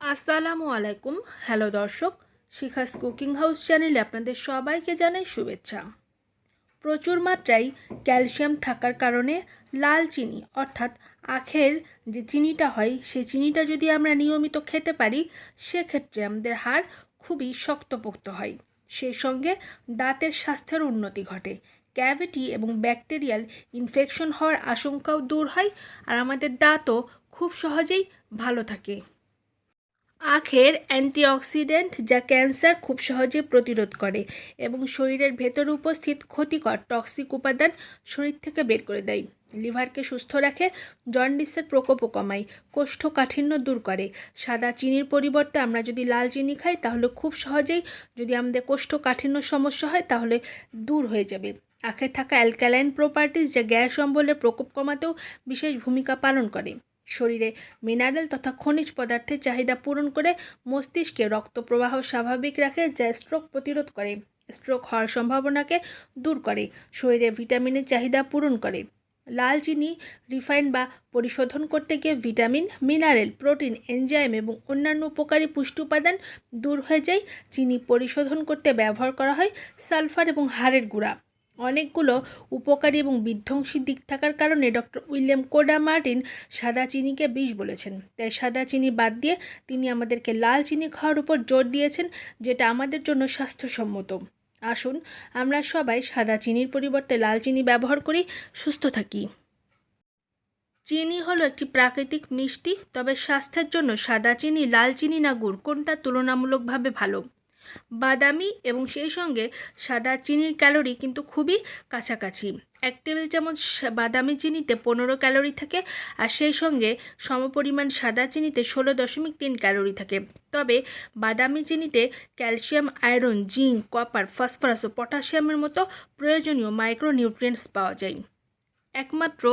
আসসালামু আলাইকুম। হ্যালো দর্শক, শিখাস কুকিং হাউস চ্যানেলে আপনাদের সবাইকে জানাই শুভেচ্ছা। প্রচুর মাত্রায় ক্যালসিয়াম থাকার কারণে লাল চিনি, অর্থাৎ আখের যে চিনিটা হয়, সেই চিনিটা যদি আমরা নিয়মিত খেতে পারি, সেক্ষেত্রে আমাদের হাড় খুবই শক্তপোক্ত হয়। সেই সঙ্গে দাঁতের স্বাস্থ্যের উন্নতি ঘটে। ক্যাভিটি এবং ব্যাকটেরিয়াল ইনফেকশন হওয়ার আশঙ্কাও দূর হয় আর আমাদের দাঁতও খুব সহজেই ভালো থাকে। আখের অ্যান্টিঅক্সিডেন্ট যা ক্যান্সার খুব সহজে প্রতিরোধ করে এবং শরীরের ভেতর উপস্থিত ক্ষতিকর টক্সিক উপাদান শরীর থেকে বের করে দেয়। লিভারকে সুস্থ রাখে, জন্ডিসের প্রকোপও কমায়, কোষ্ঠকাঠিন্য দূর করে। সাদা চিনির পরিবর্তে আমরা যদি লাল চিনি খাই, তাহলে খুব সহজেই যদি আমাদের কোষ্ঠকাঠিন্য সমস্যা হয়, তাহলে দূর হয়ে যাবে। আখে থাকা অ্যালকালাইন প্রপার্টিস যা গ্যাস অম্বলের প্রকোপ কমাতেও বিশেষ ভূমিকা পালন করে। শরীরে মিনারেল তথা খনিজ পদার্থের চাহিদা পূরণ করে মস্তিষ্কে রক্ত প্রবাহ স্বাভাবিক রাখে, যা স্ট্রোক প্রতিরোধ করে। স্ট্রোক হওয়ার সম্ভাবনাকে দূর করে, শরীরে ভিটামিনের চাহিদা পূরণ করে। লাল চিনি, রিফাইন বা পরিশোধন করতে গিয়ে ভিটামিন, মিনারেল, প্রোটিন, এনজাইম এবং অন্যান্য উপকারী পুষ্টি উপাদান দূর হয়ে যায়। চিনি পরিশোধন করতে ব্যবহার করা হয় সালফার এবং হাড়ের গুঁড়া। অনেকগুলো উপকারী এবং বিধ্বংসী দিক থাকার কারণে ডক্টর উইলিয়াম কোডা মার্টিন সাদা চিনিকে বিষ বলেছেন। তাই সাদা চিনি বাদ দিয়ে তিনি আমাদেরকে লাল চিনি খাওয়ার উপর জোর দিয়েছেন, যেটা আমাদের জন্য স্বাস্থ্যসম্মত। আসুন, আমরা সবাই সাদা চিনির পরিবর্তে লাল চিনি ব্যবহার করি, সুস্থ থাকি। চিনি হলো একটি প্রাকৃতিক মিষ্টি, তবে স্বাস্থ্যের জন্য সাদা চিনি, লাল চিনি না গুড়, কোনটা তুলনামূলকভাবে ভালো? বাদামি এবং সেই সঙ্গে সাদা চিনির ক্যালোরি কিন্তু খুবই কাছাকাছি। এক টেবিল চামচ বাদামি চিনিতে পনেরো ক্যালোরি থাকে আর সেই সঙ্গে সমপরিমাণ সাদা চিনিতে ষোলো দশমিক তিন ক্যালোরি থাকে। তবে বাদামি চিনিতে calcium, iron, zinc, copper, phosphorus ও পটাশিয়ামের মতো প্রয়োজনীয় মাইক্রোনিউট্রিয়েন্টস পাওয়া যায়। একমাত্র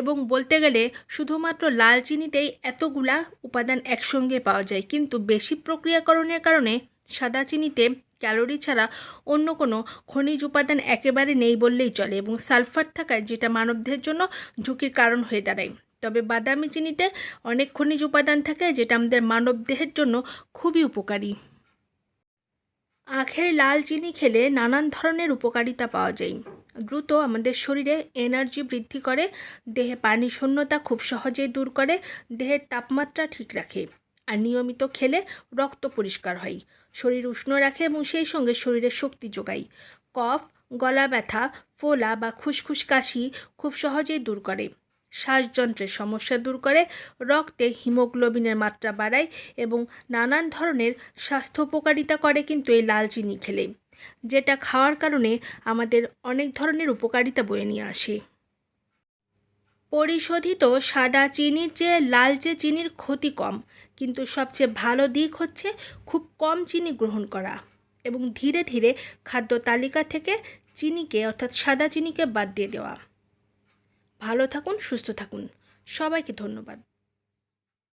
এবং বলতে গেলে শুধুমাত্র লাল চিনিতেই এতগুলা উপাদান একসঙ্গে পাওয়া যায়, কিন্তু বেশি প্রক্রিয়াকরণের কারণে সাদা চিনিতে ক্যালোরি ছাড়া অন্য কোনো খনিজ উপাদান একেবারে নেই বললেই চলে এবং সালফার থাকায় যেটা মানবদেহের জন্য ঝুঁকির কারণ হয়ে দাঁড়ায়। তবে বাদামি চিনিতে অনেক খনিজ উপাদান থাকে যেটা আমাদের মানবদেহের জন্য খুবই উপকারী। আখের লাল চিনি খেলে নানান ধরনের উপকারিতা পাওয়া যায়। দ্রুত আমাদের শরীরে এনার্জি বৃদ্ধি করে, দেহে পানি শূন্যতা খুব সহজেই দূর করে, দেহের তাপমাত্রা ঠিক রাখে। আর নিয়মিত খেলে রক্ত পরিষ্কার হয়। শরীর উষ্ণ রাখে এবং সেই সঙ্গে শরীরে শক্তি যোগায়। কফ, গলা ব্যথা, ফোলা বা খুসখুস কাশি খুব সহজেই দূর করে। শ্বাসযন্ত্রের সমস্যা দূর করে, রক্তে হিমোগ্লোবিনের মাত্রা বাড়ায় এবং নানান ধরনের স্বাস্থ্য উপকারিতা করে কিন্তু এই লাল চিনি খেলে, যেটা খাওয়ার কারণে আমাদের অনেক ধরনের উপকারিতা বয়ে নিয়ে আসে। পরিশোধিত সাদা চিনির যে লালচে চিনির ক্ষতি কম। কিন্তু সবচেয়ে ভালো দিক হচ্ছে খুব কম চিনি গ্রহণ করা এবং ধীরে ধীরে খাদ্য তালিকা থেকে চিনিকে, অর্থাৎ সাদা চিনিকে বাদ দিয়ে দেওয়া। ভালো থাকুন, সুস্থ থাকুন। সবাইকে ধন্যবাদ।